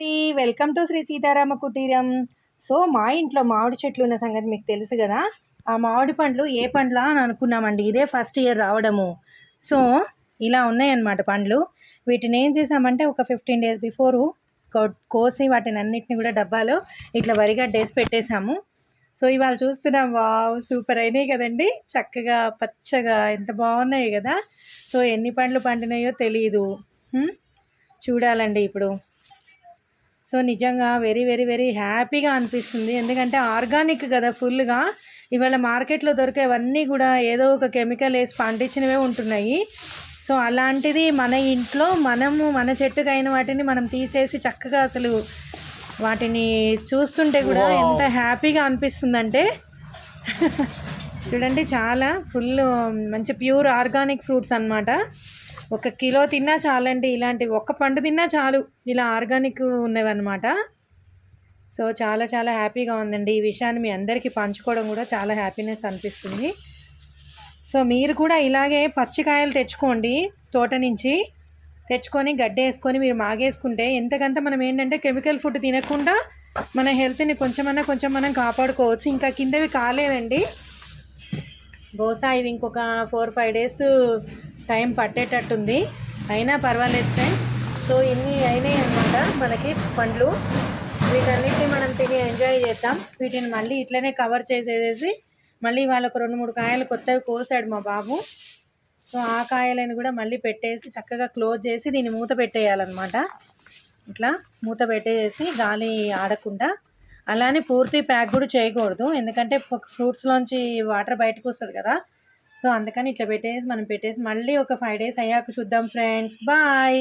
అండి welcome to Shri Sitarama కుటీరం. So మా ఇంట్లో మామిడి చెట్లు ఉన్న సంగతి మీకు తెలుసు కదా? ఆ మామిడి పండ్లు ఏ పండ్లా అని అనుకున్నామండి. ఇదే ఫస్ట్ ఇయర్ రావడము. సో ఇలా ఉన్నాయన్నమాట పండ్లు. వీటిని ఏం చేసామంటే ఒక ఫిఫ్టీన్ డేస్ బిఫోరు కోసి వాటిని అన్నిటిని కూడా డబ్బాలో ఇట్లా వరిగా డేస్ పెట్టేశాము. సో ఇవాళ చూస్తున్నాం వావ్ సూపర్ అయినాయి కదండి. చక్కగా పచ్చగా ఎంత బాగున్నాయి కదా. సో ఎన్ని పండ్లు పండినాయో తెలియదు చూడాలండి ఇప్పుడు. సో నిజంగా వెరీ వెరీ వెరీ హ్యాపీగా అనిపిస్తుంది. ఎందుకంటే ఆర్గానిక్ కదా ఫుల్గా ఇవాళ మార్కెట్లో దొరికేవన్నీ కూడా ఏదో ఒక కెమికల్ వేసి పండించినవే ఉంటున్నాయి. సో అలాంటిది మన ఇంట్లో మనము మన చెట్టుకు అయిన వాటిని మనం తీసేసి చక్కగా అసలు వాటిని చూస్తుంటే కూడా ఎంత హ్యాపీగా అనిపిస్తుందంటే చూడండి చాలా ఫుల్ మంచి ప్యూర్ ఆర్గానిక్ ఫ్రూట్స్ అన్నమాట. ఒక కిలో తిన్నా చాలండి. ఇలాంటి ఒక్క పండు తిన్నా చాలు. ఇలా ఆర్గానిక్ ఉన్నవన్నమాట. సో చాలా చాలా హ్యాపీగా ఉందండి. ఈ విషయాన్ని మీ అందరికీ పంచుకోవడం కూడా చాలా హ్యాపీనెస్ అనిపిస్తుంది. సో మీరు కూడా ఇలాగే పచ్చికాయలు తెచ్చుకోండి తోట నుంచి. తెచ్చుకొని గడ్డ వేసుకొని మీరు మాగేసుకుంటే ఎంతకంత మనం ఏంటంటే కెమికల్ ఫుడ్ తినకుండా మన హెల్త్ని కొంచెమన్నా కొంచెం మనం కాపాడుకోవచ్చు. ఇంకా కిందవి కాలేదండి బహుశా ఇవి ఇంకొక ఫోర్ ఫైవ్ డేస్ టైం పట్టేటట్టుంది. అయినా పర్వాలేదు ఫ్రెండ్స్. సో ఇన్ని అయినాయి అనమాట మనకి పండ్లు. వీటన్నిటిని మనం తిని ఎంజాయ్ చేద్దాం. వీటిని మళ్ళీ ఇట్లనే కవర్ చేసేసి మళ్ళీ వాళ్ళకు రెండు మూడు కాయలు కొత్తవి కోసాడు మా బాబు. సో ఆ కాయలను కూడా మళ్ళీ పెట్టేసి చక్కగా క్లోజ్ చేసి దీన్ని మూత పెట్టేయాలన్నమాట. ఇట్లా మూత పెట్టేసి గాలి ఆడకుండా. అలానే పూర్తి ప్యాక్ కూడా చేయకూడదు. ఎందుకంటే ఫ్రూట్స్లోంచి వాటర్ బయటకు వస్తుంది కదా. సో అందుకని ఇట్లా పెట్టేసి మనం పెట్టేసి మళ్ళీ ఒక ఫైవ్ డేస్ అయ్యాక చూద్దాం ఫ్రెండ్స్ బాయ్